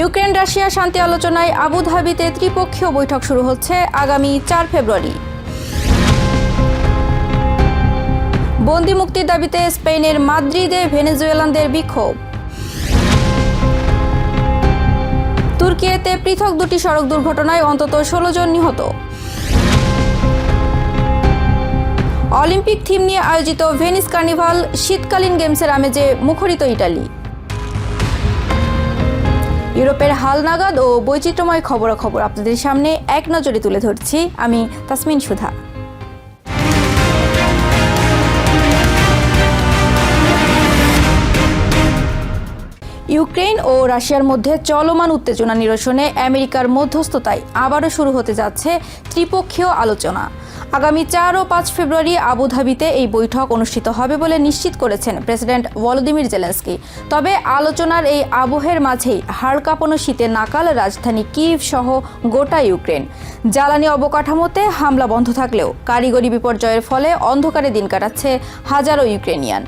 Ukraine, Russia শান্তি আলোচনায় আবুধাবিতে ত্রিপক্ষীয় বৈঠক শুরু হচ্ছে আগামী চার ফেব্রুয়ারি। বন্দি মুক্তির দাবিতে স্পেনের মাদ্রিদে ভেনেজুয়েলানদের বিক্ষোভ। তুর্কিয়েতে পৃথক দুটি সড়ক দুর্ঘটনায় অন্তত ষোলো জন নিহত। অলিম্পিক থিম নিয়ে আয়োজিত ভেনিস কার্নিভাল শীতকালীন গেমসের আমেজে মুখরিত ইটালি। ইউরোপের হালনাগাদ ও বৈচিত্র্যময় খবরাখবর আপনাদের সামনে এক নজরে তুলে ধরছি। আমি তাসমিন সুধা। ইউক্রেন ও রাশিয়ার মধ্যে চলমান উত্তেজনা নিরসনে আমেরিকার মধ্যস্থতায় আবারও শুরু হতে যাচ্ছে ত্রিপক্ষীয় আলোচনা। আগামী চার ও পাঁচ ফেব্রুয়ারি আবুধাবিতে এই বৈঠক অনুষ্ঠিত হবে বলে নিশ্চিত করেছেন প্রেসিডেন্ট ভলোদিমির জেলেন্সকি। তবে আলোচনার এই আবহের মাঝেই হাড় কাঁপানো শীতে নাকাল রাজধানী কিভ সহ গোটা ইউক্রেন। জ্বালানি অবকাঠামোতে হামলা বন্ধ থাকলেও কারিগরি বিপর্যয়ের ফলে অন্ধকারে দিন কাটাচ্ছে হাজারো ইউক্রেনিয়ান।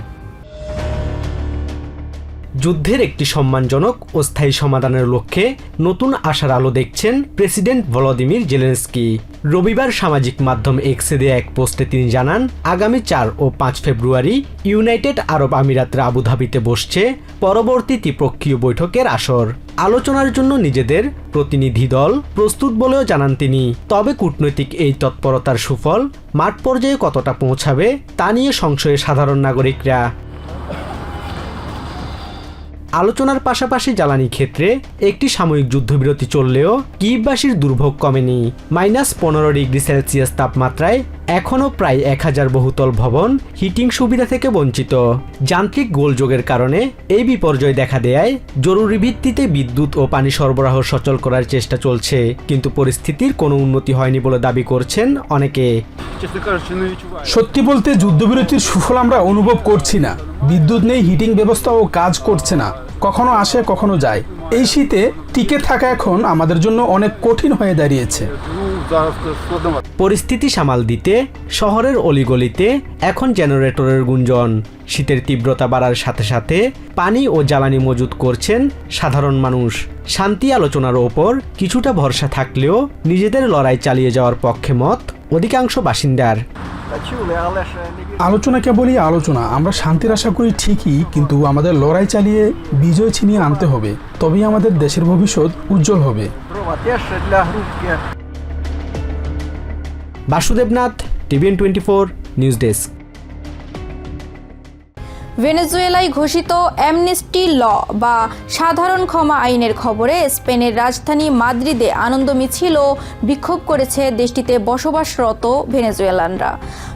যুদ্ধের একটি সম্মানজনক ও স্থায়ী সমাধানের লক্ষ্যে নতুন আশার আলো দেখছেন প্রেসিডেন্ট ভলোদিমির জেলেন্সকি। রবিবার সামাজিক মাধ্যম এক্সে দেয়া এক পোস্টে তিনি জানান, আগামী চার ও পাঁচ ফেব্রুয়ারি ইউনাইটেড আরব আমিরাতের আবুধাবিতে বসছে পরবর্তী ত্রিপক্ষীয় বৈঠকের আসর। আলোচনার জন্য নিজেদের প্রতিনিধি দল প্রস্তুত বলেও জানান তিনি, তবে কূটনৈতিক এই তৎপরতার সুফল মাঠ পর্যায়ে কতটা পৌঁছাবে তা নিয়ে সংশয়ে সাধারণ নাগরিকরা। আলোচনার পাশাপাশি জ্বালানি ক্ষেত্রে একটি সাময়িক যুদ্ধবিরতি চললেও কিবাসীর দুর্ভোগ কমেনি। মাইনাস পনেরো ডিগ্রি সেলসিয়াস তাপমাত্রায় এখনও প্রায় এক হাজার বহুতল ভবন হিটিং সুবিধা থেকে বঞ্চিত। যান্ত্রিক গোলযোগের কারণে এই বিপর্যয় দেখা দেয়ায় জরুরি ভিত্তিতে বিদ্যুৎ ও পানি সরবরাহ সচল করার চেষ্টা চলছে কিন্তু পরিস্থিতির কোনো উন্নতি হয়নি বলে দাবি করছেন অনেকে। সত্যি বলতে যুদ্ধবিরতির সুফল আমরা অনুভব করছি না। বিদ্যুৎ নেই হিটিং ব্যবস্থাও কাজ করছে না। কখনো আসে, কখনো যায়। এই শীতে টিকে থাকা এখন আমাদের জন্য অনেক কঠিন হয়ে দাঁড়িয়েছে। পরিস্থিতি সামাল দিতে, শহরের অলিগলিতে এখন জেনারেটরের গুঞ্জন। শীতের তীব্রতা বাড়ার সাথে সাথে পানি ও জ্বালানি মজুত করছেন সাধারণ মানুষ। শান্তি আলোচনার ওপর কিছুটা ভরসা থাকলেও নিজেদের লড়াই চালিয়ে যাওয়ার পক্ষে মত অধিকাংশ বাসিন্দার। чули, але ж не вірю. আলোচনা কেবলই আলোচনা আমরা শান্তির আশা করি ঠিকই কিন্তু আমাদের লড়াই চালিয়ে বিজয় ছিনিয়ে আনতে হবে তবেই আমাদের দেশের ভবিষ্যৎ উজ্জ্বল হবে Дрова теж для грудки. Basudevnath TVN twenty four news desk ভেনেজুয়েলায় ঘোষিত অ্যামনেস্টি ল বা সাধারণ ক্ষমা আইনের খবরে স্পেনের রাজধানী মাদ্রিদে আনন্দ মিছিল ও বিক্ষোভ করেছে দেশটিতে বসবাসরত ভেনেজুয়েলানরা।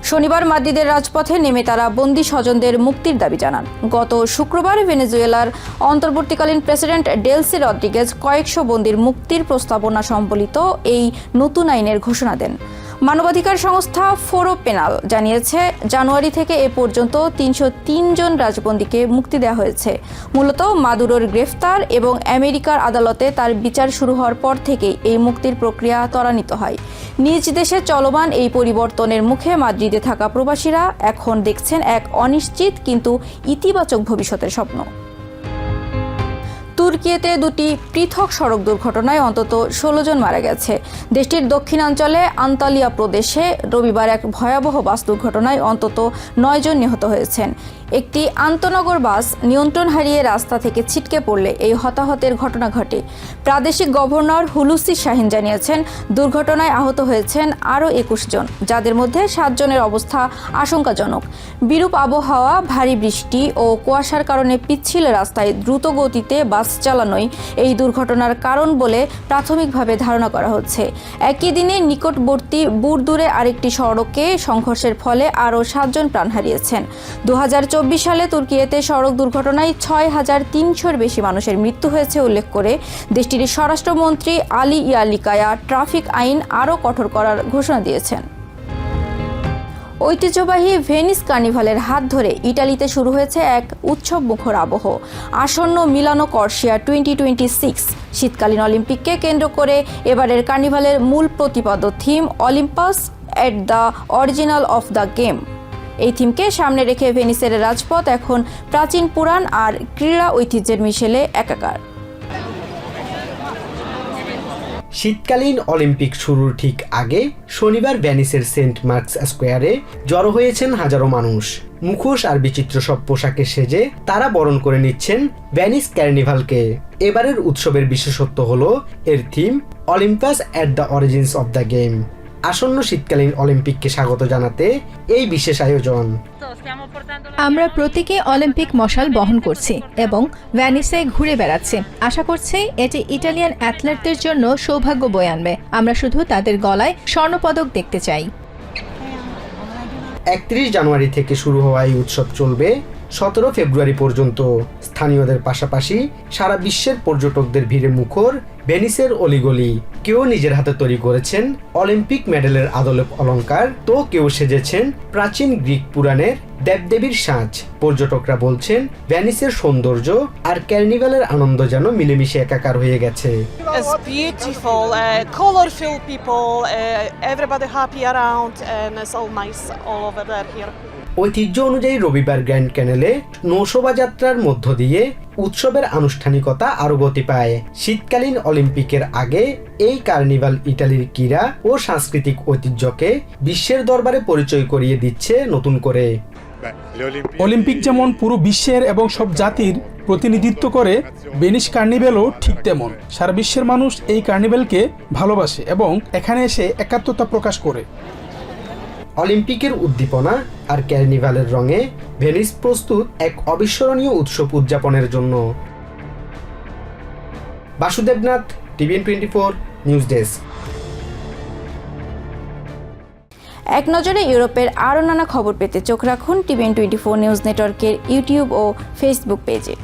শনিবার মাদ্রিদের রাজপথে নেমে তারা বন্দি স্বজনদের মুক্তির দাবি জানান। গত শুক্রবার ভেনেজুয়েলার অন্তর্বর্তীকালীন প্রেসিডেন্ট ডেলসি রদ্রিগেজ কয়েকশো বন্দির মুক্তির প্রস্তাবনা সম্বলিত এই নতুন আইনের ঘোষণা দেন। মানবাধিকার সংস্থা ফোরো পেনাল জানিয়েছে, জানুয়ারি থেকে এ পর্যন্ত তিনশো জন রাজবন্দীকে মুক্তি দেওয়া হয়েছে। মূলত মাদুরোর গ্রেফতার এবং আমেরিকার আদালতে তার বিচার শুরু হওয়ার পর থেকেই এই মুক্তির প্রক্রিয়া ত্বরান্বিত হয়। নিজ দেশে চলমান এই পরিবর্তনের মুখে মাদ্রিদে থাকা প্রবাসীরা এখন দেখছেন এক অনিশ্চিত কিন্তু ইতিবাচক ভবিষ্যতের স্বপ্ন। তুর্কিয়েতে দুটি পৃথক সড়ক দুর্ঘটনায় অন্তত ষোলো জন মারা গেছে। দেশটির দক্ষিণাঞ্চলে আন্তালিয়া প্রদেশে রবিবার এক ভয়াবহ বাস দুর্ঘটনায় অন্তত নয় জন নিহত হয়েছেন। একটি আন্তনগর বাস নিয়ন্ত্রণ হারিয়ে রাস্তা থেকে ছিটকে পড়লে এই হতাহতের ঘটনা ঘটে। প্রাদেশিক গভর্নর হুলুসি শাহিন জানিয়েছেন, দুর্ঘটনায় আহত হয়েছেন আরও একুশ জন, যাদের মধ্যে সাতজনের অবস্থা আশঙ্কাজনক। বিরূপ আবহাওয়া, ভারী বৃষ্টি ও কুয়াশার কারণে পিচ্ছিল রাস্তায় দ্রুত গতিতে বাস চালানোই এই দুর্ঘটনার কারণ বলে প্রাথমিকভাবে ধারণা করা হচ্ছে। একই দিনে নিকটবর্তী বুরদুরে আরেকটি সড়কে সংঘর্ষের ফলে আরও সাতজন প্রাণ হারিয়েছেন। দু হাজার সালে তুর্কিয়েতে সড়ক দুর্ঘটনায় ছয় হাজার তিনশোর বেশি মানুষের মৃত্যু হয়েছে উল্লেখ করে দেশটির স্বরাষ্ট্রমন্ত্রী আলী ইয়ালিকায়া ট্রাফিক আইন আরও কঠোর করার ঘোষণা দিয়েছেন। ঐতিহ্যবাহী ভেনিস কার্নিভালের হাত ধরে ইটালিতে শুরু হয়েছে এক উৎসব মুখর আবহ। আসন্ন মিলানো কর্সিয়া টোয়েন্টি টোয়েন্টি সিক্স শীতকালীন অলিম্পিককে কেন্দ্র করে এবারের কার্নিভালের মূল প্রতিপাদ্য theme Olympus at the original of the game. এই থিমকে সামনে রেখে ভেনিসের রাজপথ এখন প্রাচীন পুরাণ আর ক্রীড়া ঐতিহ্যের মিশেলে একাকার। শীতকালীন অলিম্পিক শুরুর ঠিক আগে শনিবার ভ্যানিসের সেন্ট মার্কস স্কোয়ারে জড়ো হয়েছেন হাজারো মানুষ। মুখোশ আর বিচিত্র সব পোশাকে সেজে তারা বরণ করে নিচ্ছেন ভ্যানিস ক্যার্নিভালকে। এবারের উৎসবের বিশেষত্ব হলো এর theme Olympus at the origins of the game আসন্ন শীতকালীন অলিম্পিককে স্বাগত জানাতে এই বিশেষ আয়োজন। আমরা প্রতীকী অলিম্পিক মশাল বহন করছি এবং ভ্যানিসে ঘুরে বেড়াচ্ছি। আশা করছি এটি ইটালিয়ান অ্যাথলেটদের জন্য সৌভাগ্য বয়ে আনবে। আমরা শুধু তাদের গলায় স্বর্ণপদক দেখতে চাই। একত্রিশ জানুয়ারি থেকে শুরু হওয়া এই উৎসব চলবে। সতেরো ফেব্রুয়ারি পর্যন্ত স্থানীয়দের পাশাপাশি সারা বিশ্বের পর্যটকদের ভিড়ে মুখর ভেনিসের অলিগলি। কেউ নিজের হাতে তৈরি করেছেন অলিম্পিক মেডেলের আদলে অলংকার তো কেউ সেজেছেন প্রাচীন গ্রিক পুরাণের দেবদেবীর সাজ। পর্যটকরা বলছেন ভ্যানিসের সৌন্দর্য আর ক্যার্নিভালের আনন্দ যেন মিলেমিশে একাকার হয়ে গেছে। Uh, people, uh, everybody happy around, and it's all nice all over there here. ঐতিহ্য অনুযায়ী রবিবার গ্র্যান্ড ক্যানেলে নৌশোভাযাত্রার মধ্য দিয়ে উৎসবের আনুষ্ঠানিকতা আরও গতি পায়। শীতকালীন অলিম্পিকের আগে এই কার্নিভাল ইটালির ক্রীড়া ও সাংস্কৃতিক ঐতিহ্যকে বিশ্বের দরবারে পরিচয় করিয়ে দিচ্ছে নতুন করে। অলিম্পিক যেমন পুরো বিশ্বের এবং সব জাতির প্রতিনিধিত্ব করে বেনিস কার্নিভেলও ঠিক তেমন। সারা বিশ্বের মানুষ এই কার্নিভেলকে ভালোবাসে এবং এখানে এসে একাত্মতা প্রকাশ করে। অলিম্পিকের উদ্দীপনা আর ক্যার্নিভালের রঙে ভেনিস প্রস্তুত এক অবিস্মরণীয় উৎসব উদযাপনের জন্য। Basudebnath, TVN twenty four, news desk. এক নজরে ইউরোপের আরও নানা খবর পেতে চোখ রাখুন টিভিএন টোয়েন্টি ফোর নিউজ নেটওয়ার্কের ইউটিউব ও ফেসবুক পেজে।